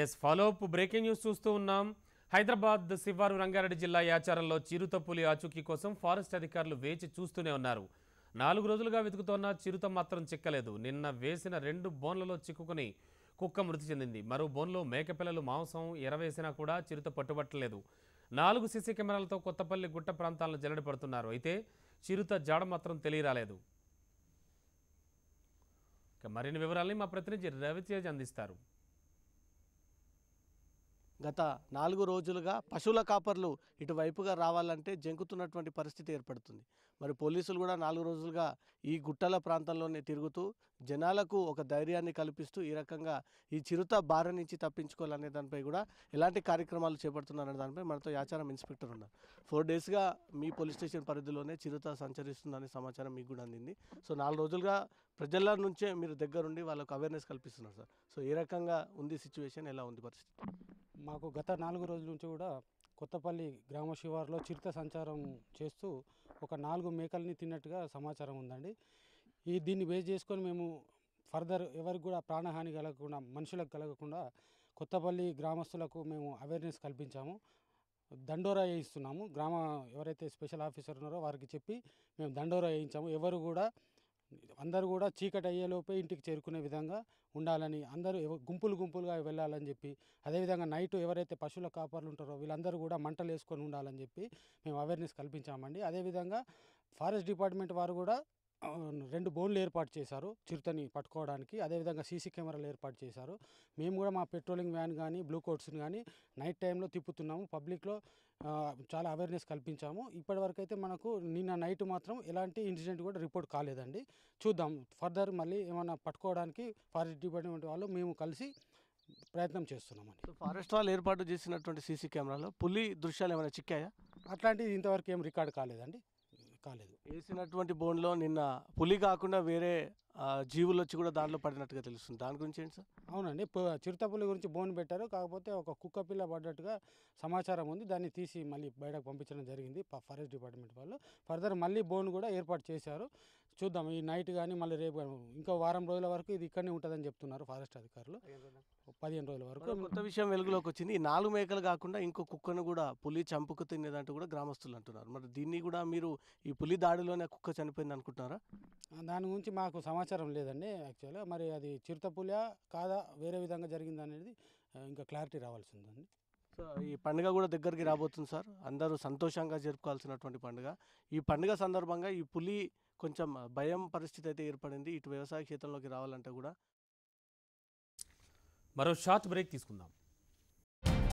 Yes follow up breaking news చూస్తూ ఉన్నాం. హైదరాబాద్ శివారు రంగారెడ్డి జిల్లా యాచారంలో చిరుత పులి ఆచూకీ కోసం ఫారెస్ట్ అధికారులు వేచి చూస్తూనే ఉన్నారు. నాలుగు రోజులుగా వెతుకుతోన్న చిరుత మాత్రం చిక్కలేదు. నిన్న వేసిన రెండు బోన్లలో చిక్కుకుని కుక్క మృతి చెందింది. మరో బోన్లో మేకపిల్లలు మాంసం ఎరవేసినా కూడా చిరుత పట్టుబట్టలేదు. నాలుగు సీసీ కెమెరాలతో కొత్తపల్లి గుట్ట ప్రాంతాలను జల్లడి పడుతున్నారు. అయితే చిరుత జాడ మాత్రం తెలియరాలేదు. మరిన్ని వివరాల్ని మా ప్రతినిధి రవితేజ్ అందిస్తారు. గత నాలుగు రోజులుగా పశువుల కాపర్లు ఇటువైపుగా రావాలంటే జంకుతున్నటువంటి పరిస్థితి ఏర్పడుతుంది. మరి పోలీసులు కూడా నాలుగు రోజులుగా ఈ గుట్టల ప్రాంతంలోనే తిరుగుతూ జనాలకు ఒక ధైర్యాన్ని కల్పిస్తూ ఈ రకంగా ఈ చిరుత బారి నుంచి తప్పించుకోవాలనే దానిపై కూడా ఎలాంటి కార్యక్రమాలు చేపడుతున్నారనే దానిపై మనతో యాచారం ఇన్స్పెక్టర్ ఉన్నారు. ఫోర్ డేస్గా మీ పోలీస్ స్టేషన్ పరిధిలోనే చిరుత సంచరిస్తుందనే సమాచారం మీకు కూడా అందింది. సో నాలుగు రోజులుగా ప్రజల నుంచే మీరు దగ్గరుండి వాళ్ళకు అవేర్నెస్ కల్పిస్తున్నారు సార్. సో ఏ రకంగా ఉంది సిచ్యువేషన్ ఎలా ఉంది పరిస్థితి? మాకు గత నాలుగు రోజుల నుంచి కూడా కొత్తపల్లి గ్రామ శివారులో చిరుత సంచారం చేస్తూ ఒక నాలుగు మేకల్ని తిన్నట్టుగా సమాచారం ఉందండి. ఈ దీన్ని బేస్ చేసుకొని మేము ఫర్దర్ ఎవరికి కూడా ప్రాణహాని కలగకుండా మనుషులకు కలగకుండా కొత్తపల్లి గ్రామస్తులకు మేము అవేర్నెస్ కల్పించాము. దండోరా వేయిస్తున్నాము. గ్రామ ఎవరైతే స్పెషల్ ఆఫీసర్ ఉన్నారో వారికి చెప్పి మేము దండోరా వేయించాము. ఎవరు కూడా అందరూ కూడా చీకటి అయ్యేలోపే ఇంటికి చేరుకునే విధంగా ఉండాలని అందరూ ఎవ- గుంపులు గుంపులుగా వెళ్ళాలని చెప్పి అదేవిధంగా నైట్ ఎవరైతే పశువుల కాపర్లు ఉంటారో వీళ్ళందరూ కూడా మంటలు వేసుకొని ఉండాలని చెప్పి మేము అవేర్నెస్ కల్పించామండి. అదేవిధంగా ఫారెస్ట్ డిపార్ట్మెంట్ వారు కూడా రెండు బోన్లు ఏర్పాటు చేశారు చిరుతని పట్టుకోవడానికి. అదేవిధంగా సీసీ కెమెరాలు ఏర్పాటు చేశారు. మేము కూడా మా పెట్రోలింగ్ వ్యాన్ కానీ బ్లూ కోట్స్ని కానీ నైట్ టైంలో తిప్పుతున్నాము. పబ్లిక్లో చాలా అవేర్నెస్ కల్పించాము. ఇప్పటివరకు అయితే మనకు నిన్న నైట్ మాత్రం ఎలాంటి ఇన్సిడెంట్ కూడా రిపోర్ట్ కాలేదండి. చూద్దాం. ఫర్దర్ మళ్ళీ ఏమైనా పట్టుకోవడానికి ఫారెస్ట్ డిపార్ట్మెంట్ వాళ్ళు మేము కలిసి ప్రయత్నం చేస్తున్నామండి. ఫారెస్ట్ వాళ్ళు ఏర్పాటు చేసినటువంటి సీసీ కెమెరాలో పులి దృశ్యాలు ఏమైనా చిక్కాయా? అట్లాంటిది ఇంతవరకు ఏం రికార్డ్ కాలేదండి. కాలేదు. వేసినటువంటి బోన్లో నిన్న పులి కాకుండా వేరే జీవులు వచ్చి కూడా దాంట్లో పడినట్టుగా తెలుస్తుంది. దాని గురించి ఏంటి సార్? అవునండి. చిరుతపులి గురించి బోన్ పెట్టారు. కాకపోతే ఒక కుక్క పిల్ల పడ్డట్టుగా సమాచారం ఉంది. దాన్ని తీసి మళ్ళీ బయటకు పంపించడం జరిగింది. ఫారెస్ట్ డిపార్ట్మెంట్ వాళ్ళు. ఫర్దర్ మళ్ళీ బోన్ కూడా ఏర్పాటు చేశారు. చూద్దాం. ఈ నైట్ కానీ మళ్ళీ రేపు ఇంకో వారం రోజుల వరకు ఇది ఇక్కడనే ఉంటుందని చెప్తున్నారు ఫారెస్ట్ అధికారులు. పదిహేను రోజుల వరకు కొత్త విషయం వెలుగులోకి వచ్చింది. ఈ నాలుగు మేకలు కాకుండా ఇంకో కుక్కను కూడా పులి చంపుకు తినేదంటూ కూడా గ్రామస్తులు అంటున్నారు. మరి దీన్ని కూడా మీరు ఈ పులి దాడిలోనే కుక్క చనిపోయింది అనుకుంటున్నారా? దాని గురించి మాకు సమాచారం లేదండి యాక్చువల్గా. మరి అది చిరుతపులియా కాదా? వేరే విధంగా జరిగింది అనేది ఇంకా క్లారిటీ రావాల్సి ఉందండి సో ఈ పండుగ కూడా దగ్గరికి రాబోతుంది సార్. అందరూ సంతోషంగా జరుపుకోవాల్సినటువంటి పండుగ. ఈ పండుగ సందర్భంగా ఈ పులి కొంచెం భయం పరిస్థితి అయితే ఏర్పడింది. ఇటు వ్యవసాయ క్షేత్రంలోకి రావాలంటే కూడా. మరో షార్ట్ బ్రేక్ తీసుకుందాం.